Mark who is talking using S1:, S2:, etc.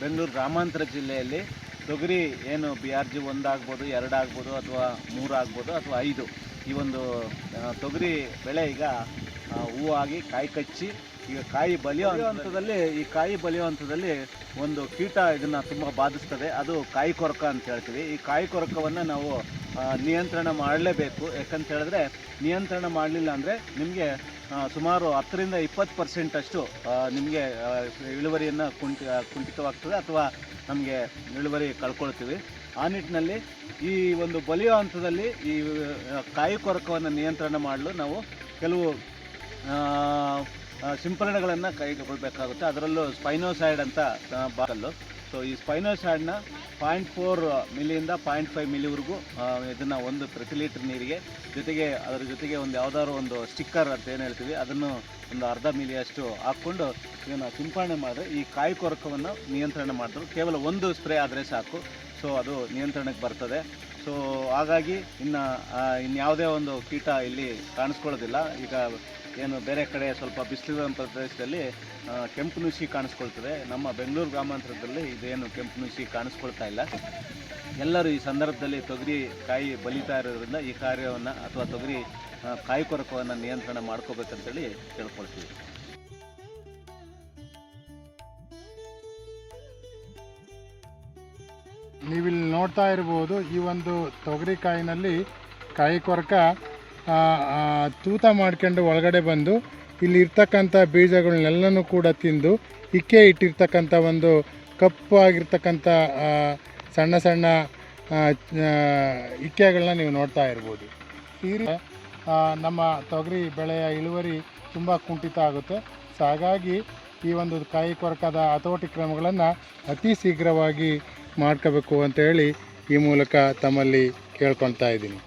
S1: ಬೆಂಗಳೂರು ಗ್ರಾಮಾಂತರ ಜಿಲ್ಲೆಯಲ್ಲಿ ತೊಗರಿ ಏನು ಬಿ ಆರ್ ಜಿ ಒಂದಾಗ್ಬೋದು ಎರಡಾಗ್ಬೋದು ಅಥವಾ ಮೂರು ಆಗ್ಬೋದು ಅಥವಾ ಐದು ಈ ಒಂದು ತೊಗರಿ ಬೆಳೆ ಈಗ ಹೂವಾಗಿ ಕಾಯಿ ಕಚ್ಚಿ ಈಗ ಕಾಯಿ ಬಲಿಯೋ ಹಂತದಲ್ಲಿ ಈ ಕಾಯಿ ಬಲಿಯೋ ಹಂತದಲ್ಲಿ ಒಂದು ಕೀಟ ಇದನ್ನು ತುಂಬ ಬಾಧಿಸ್ತದೆ. ಅದು ಕಾಯಿ ಕೊರಕ ಅಂತ ಹೇಳ್ತೀವಿ. ಈ ಕಾಯಿ ಕೊರಕವನ್ನು ನಾವು ನಿಯಂತ್ರಣ ಮಾಡಲೇಬೇಕು. ಯಾಕಂತ ಹೇಳಿದ್ರೆ ನಿಯಂತ್ರಣ ಮಾಡಲಿಲ್ಲ ಅಂದರೆ ನಿಮಗೆ ಸುಮಾರು ಹತ್ತರಿಂದ ಇಪ್ಪತ್ತು ಪರ್ಸೆಂಟಷ್ಟು ನಿಮಗೆ ಇಳುವರಿಯನ್ನು ಕುಂಠಿ ಕುಂಠಿತವಾಗ್ತದೆ ಅಥವಾ ನಮಗೆ ಇಳುವರಿ ಕಳ್ಕೊಳ್ತೀವಿ. ಆ ನಿಟ್ಟಿನಲ್ಲಿ ಈ ಒಂದು ಬಲಿಯೋ ಹಂತದಲ್ಲಿ ಈ ಕಾಯಿ ಕೊರಕವನ್ನು ನಿಯಂತ್ರಣ ಮಾಡಲು ನಾವು ಕೆಲವು ಸಿಂಪರಣೆಗಳನ್ನು ಕೈಗೊಳ್ಳಬೇಕಾಗುತ್ತೆ ಅದರಲ್ಲೂ ಸ್ಪೈನೋಸೈಡ್ ಅಂತ ಬಾಕಲ್ಲು ಸೊ ಈ ಸ್ಪೈನೋಸೈಡ್ನ ಪಾಯಿಂಟ್ ಫೋರ್ ಮಿಲಿಯಿಂದ ಪಾಯಿಂಟ್ ಫೈವ್ ಮಿಲಿವರೆಗೂ ಇದನ್ನು ಒಂದು ಪ್ರತಿ ಲೀಟ್ರ್ ನೀರಿಗೆ, ಜೊತೆಗೆ ಅದರ ಜೊತೆಗೆ ಒಂದು ಯಾವುದಾದ್ರು ಒಂದು ಸ್ಟಿಕ್ಕರ್ ಅಂತ ಏನು ಹೇಳ್ತೀವಿ, ಅದನ್ನು ಒಂದು ಅರ್ಧ ಮಿಲಿಯಷ್ಟು ಹಾಕ್ಕೊಂಡು ಇದನ್ನು ಸಿಂಪರಣೆ ಮಾಡಿದ್ರೆ ಈ ಕಾಯಿ ಕೊರಕವನ್ನು ನಿಯಂತ್ರಣ ಮಾಡಿದ್ರು ಕೇವಲ ಒಂದು ಸ್ಪ್ರೇ ಆದರೆ ಸಾಕು. ಸೊ, ಅದು ನಿಯಂತ್ರಣಕ್ಕೆ ಬರ್ತದೆ. ಸೊ, ಹಾಗಾಗಿ ಇನ್ನು ಇನ್ಯಾವುದೇ ಒಂದು ಕೀಟ ಇಲ್ಲಿ ಕಾಣಿಸ್ಕೊಳ್ಳೋದಿಲ್ಲ. ಈಗ ಏನು ಬೇರೆ ಕಡೆ ಸ್ವಲ್ಪ ಬಿಸಿಲಿರುವಂಥ ಪ್ರದೇಶದಲ್ಲಿ ಕೆಂಪು ನುಸಿ ಕಾಣಿಸ್ಕೊಳ್ತದೆ. ನಮ್ಮ ಬೆಂಗಳೂರು ಗ್ರಾಮಾಂತರದಲ್ಲಿ ಇದೇನು ಕೆಂಪು ನುಸಿ ಕಾಣಿಸ್ಕೊಳ್ತಾ ಇಲ್ಲ. ಎಲ್ಲರೂ ಈ ಸಂದರ್ಭದಲ್ಲಿ ತೊಗರಿ ಕಾಯಿ ಬಲಿತಾ ಇರೋದ್ರಿಂದ ಈ ಕಾರ್ಯವನ್ನು ಅಥವಾ ತೊಗರಿ ಕಾಯಿ ಕೊರಕವನ್ನು ನಿಯಂತ್ರಣ ಮಾಡ್ಕೋಬೇಕಂತೇಳಿ ಕೇಳ್ಕೊಳ್ತೀವಿ.
S2: ನೀವಿಲ್ಲಿ ನೋಡ್ತಾ ಇರ್ಬೋದು ಈ ಒಂದು ತೊಗರಿಕಾಯಿನಲ್ಲಿ ಕಾಯಿ ಕೊರಕ ತೂತ ಮಾಡ್ಕೊಂಡು ಒಳಗಡೆ ಬಂದು ಇಲ್ಲಿ ಇರ್ತಕ್ಕಂಥ ಬೀಜಗಳನ್ನೆಲ್ಲನೂ ಕೂಡ ತಿಂದು ಇಕ್ಕೆ ಇಟ್ಟಿರ್ತಕ್ಕಂಥ ಒಂದು ಕಪ್ಪು ಆಗಿರ್ತಕ್ಕಂಥ ಸಣ್ಣ ಸಣ್ಣ ಇಕ್ಕೆಗಳನ್ನ ನೀವು ನೋಡ್ತಾ ಇರ್ಬೋದು. ಈ ನಮ್ಮ ತೊಗರಿ ಬೆಳೆಯ ಇಳುವರಿ ತುಂಬ ಕುಂಠಿತ ಆಗುತ್ತೆ. ಸೊ ಹಾಗಾಗಿ ಈ ಒಂದು ಕಾಯಿ ಕೊರಕದ ಹತೋಟಿ ಕ್ರಮಗಳನ್ನು ಅತಿ ಶೀಘ್ರವಾಗಿ ಮಾಡ್ಕೋಬೇಕು ಅಂತ ಹೇಳಿ ಈ ಮೂಲಕ ತಮ್ಮಲ್ಲಿ ಕೇಳ್ಕೊಳ್ತಾ ಇದ್ದೀನಿ.